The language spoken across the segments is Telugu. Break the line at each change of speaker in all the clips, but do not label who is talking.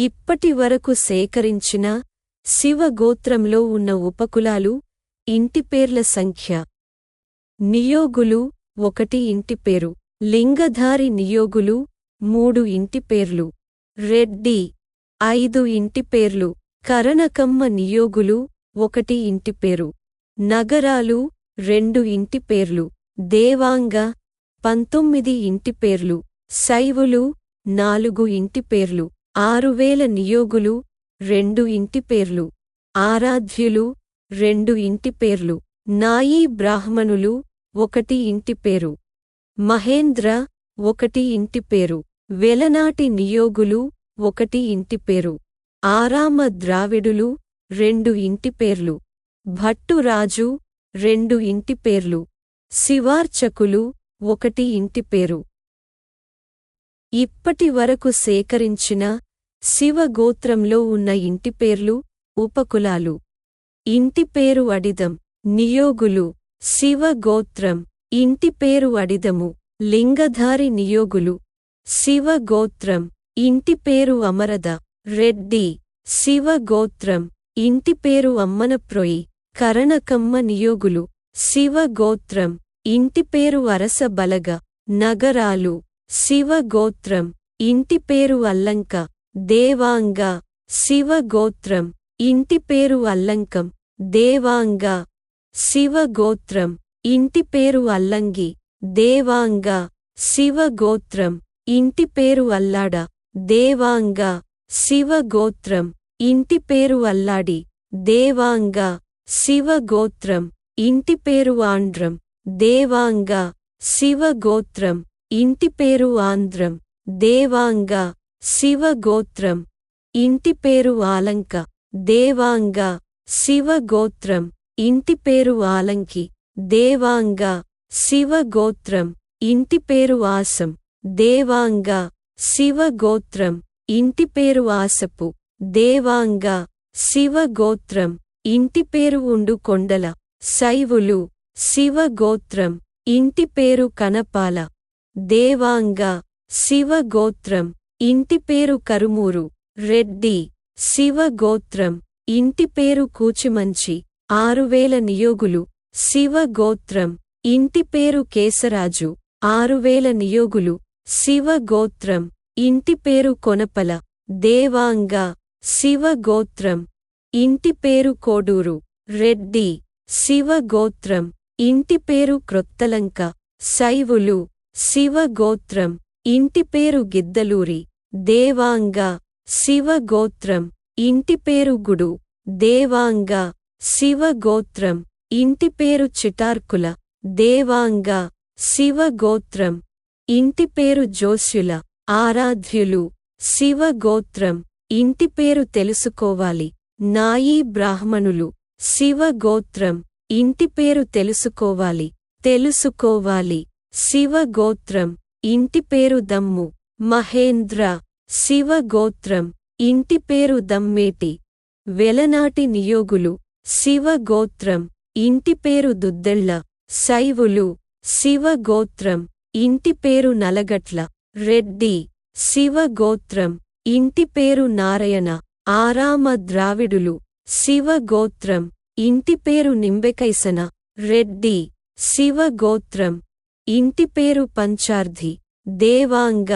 ఇప్పటి వరకు సేకరించిన శివగోత్రంలో ఉన్న ఉపకులాలు ఇంటిపేర్ల సంఖ్య. నియోగులు ఒకటి ఇంటిపేరు లింగధారి నియోగులు మూడు ఇంటిపేర్లు రెడ్డి ఐదు ఇంటిపేర్లు కరణకమ్మ నియోగులు ఒకటి ఇంటిపేరు నగరాలు రెండు ఇంటిపేర్లు దేవాంగ పంతొమ్మిది ఇంటిపేర్లు శైవులు నాలుగు ఇంటిపేర్లు ఆరువేల నియోగులు రెండు ఇంటి పేర్లు. ఆరాధ్యులు రెండు ఇంటి పేర్లు. నాయీ బ్రాహ్మణులు ఒకటి ఇంటి పేరు. మహేంద్ర ఒకటి ఇంటి పేరు. వెలనాటి నియోగులు ఒకటి ఇంటి పేరు. ఆరామ ద్రావిడులు రెండు ఇంటి పేర్లు. భట్టురాజు రెండు ఇంటి పేర్లు. శివార్చకులు ఒకటి ఇంటి పేరు. ఇప్పటి వరకు సేకరించిన శివగోత్రంలో ఉన్న ఇంటిపేర్లు ఉపకులాలు. ఇంటిపేరు అడిదం నియోగులు. శివగోత్రం ఇంటిపేరు అడిదము. లింగధారి నియోగులు. శివగోత్రం ఇంటిపేరు అమరద. రెడ్డి శివ గోత్రం ఇంటిపేరు అమ్మనప్రొయి. కరణకమ్మ నియోగులు. శివగోత్రం ఇంటిపేరు అరసబలగ నగరాలు. శివ గోత్రం ఇంటిపేరు అల్లంక దేవాంగ శివ గోత్రం ఇంటిపేరు అల్లంకం దేవాంగ శివ గోత్రం ఇంటిపేరు అల్లంగి దేవాంగ శివ గోత్రం ఇంటిపేరు అల్లాడ దేవాంగ శివ గోత్రం ఇంటిపేరు అల్లాడి దేవాంగ శివ గోత్రం ఇంటిపేరు ఆంధ్రం దేవాంగ శివ ఇంటి పేరు ఆంధ్రం దేవాంగ శివ గోత్రం ఇంటిపేరు ఆలంక దేవాంగ శివ గోత్రం ఇంటిపేరు ఆలంకి దేవాంగ శివ గోత్రం ఇంటిపేరు ఆసం దేవాంగ శివ గోత్రం ఇంటిపేరు ఆసపు దేవాంగ శివ గోత్రం ఇంటిపేరు ఉండు కొండల శైవులు శివ గోత్రం ఇంటిపేరు కనపాల దేవాంగ శివగోత్రం ఇంటి ఇంటిపేరు కరుమూరు రెడ్డి శివ గోత్రం ఇంటిపేరు కూచిమంచి ఆరువేల నియోగులు శివగోత్రం ఇంటి ఇంటిపేరు కేసరాజు ఆరువేల నియోగులు శివ గోత్రం ఇంటిపేరు కొనపల దేవాంగ శివగోత్రం ఇంటి ఇంటిపేరు కోడూరు రెడ్డి శివ గోత్రం ఇంటిపేరు క్రొత్తలంక శైవులు. శివ గోత్రం ఇంటిపేరు గిద్దలూరి. దేవాంగ. శివగోత్రం. ఇంటిపేరు గుడు. దేవాంగ. శివగోత్రం. ఇంటిపేరు చిటార్కుల. దేవాంగ. శివగోత్రం. ఇంటిపేరు జోష్యుల ఆరాధ్యులు. శివ గోత్రం ఇంటిపేరు తెలుసుకోవాలి. నాయీ బ్రాహ్మణులు. శివ గోత్రం ఇంటిపేరు తెలుసుకోవాలి. తెలుసుకోవాలి. శివ గోత్రం ఇంటిపేరు దమ్ము మహేంద్ర శివ గోత్రం ఇంటిపేరు దమ్మేటి వెలనాటి నియోగులు శివ గోత్రం ఇంటిపేరు దుద్దెళ్ళ శైవులు శివ గోత్రం ఇంటిపేరు నలగట్ల రెడ్డి శివ గోత్రం ఇంటిపేరు నారాయణ ఆరామ ద్రావిడులు శివ గోత్రం ఇంటిపేరు నింబెకైసన రెడ్డి శివ ఇంటిపేరు పంచార్ధి దేవాంగ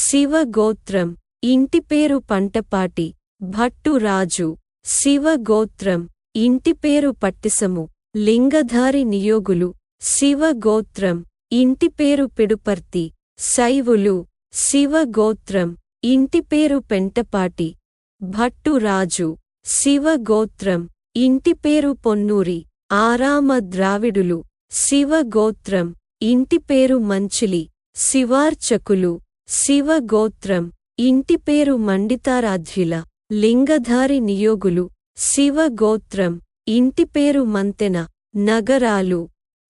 శివ గోత్రం ఇంటిపేరు పంటపాటి భట్టు రాజు శివ గోత్రం ఇంటిపేరు పట్టిసము లింగధారి నియోగులు శివ గోత్రం ఇంటిపేరు పిడుపర్తి శైవులు శివ గోత్రం ఇంటిపేరు పెంటపాటి భట్టు రాజు శివ గోత్రం ఇంటిపేరు పొన్నూరి ఆరామ ద్రావిడులు శివ ఇంటి ఇంటిపేరు మంచిలి శివార్చకులు శివ గోత్రం ఇంటిపేరు మండితారాధ్యుల లింగధారి నియోగులు శివ గోత్రం ఇంటిపేరు మంతెన నగరాలు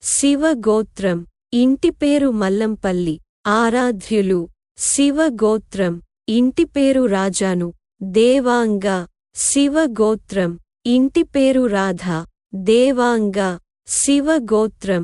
శివ గోత్రం ఇంటిపేరు మల్లంపల్లి ఆరాధ్యులు శివ గోత్రం ఇంటిపేరు రాజాను దేవాంగ శివ గోత్రం ఇంటిపేరు రాధ దేవాంగ శివ గోత్రం